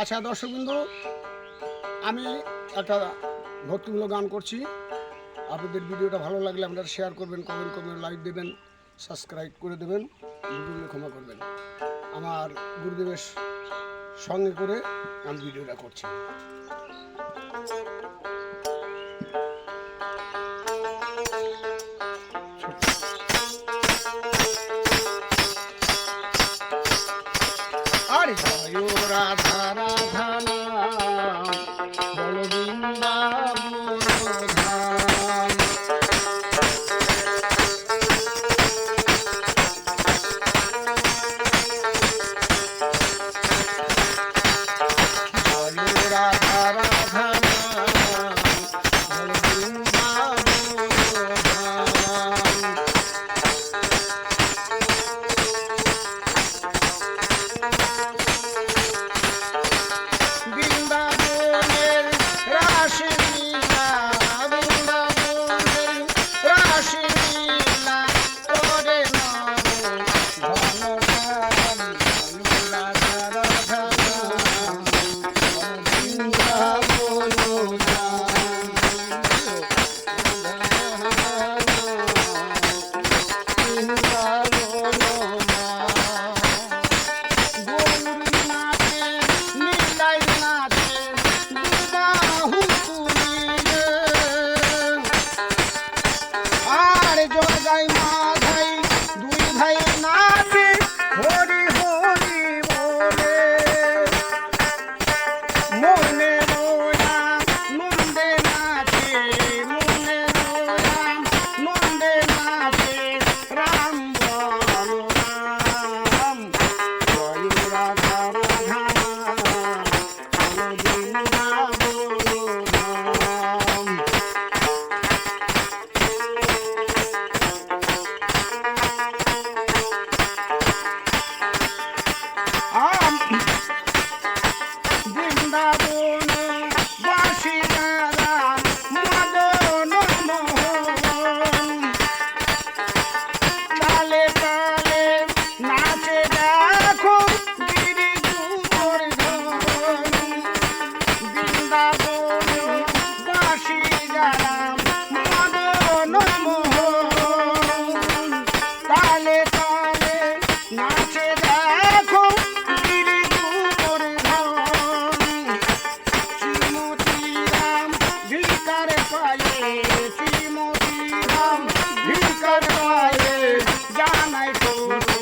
আচ্ছা দর্শকবৃন্দু, আমি একটা ভক্তিমূলক গান করছি। আপনাদের ভিডিওটা ভালো লাগলে আপনারা শেয়ার করবেন কমেন্ট করবেন লাইক দেবেন সাবস্ক্রাইব করে দেবেন ভুল ক্ষমা করবেন। আমার গুরুদেবের সঙ্গে করে আমি ভিডিওটা করছি। पाए श्रीमती हम भी कर पाए जाना को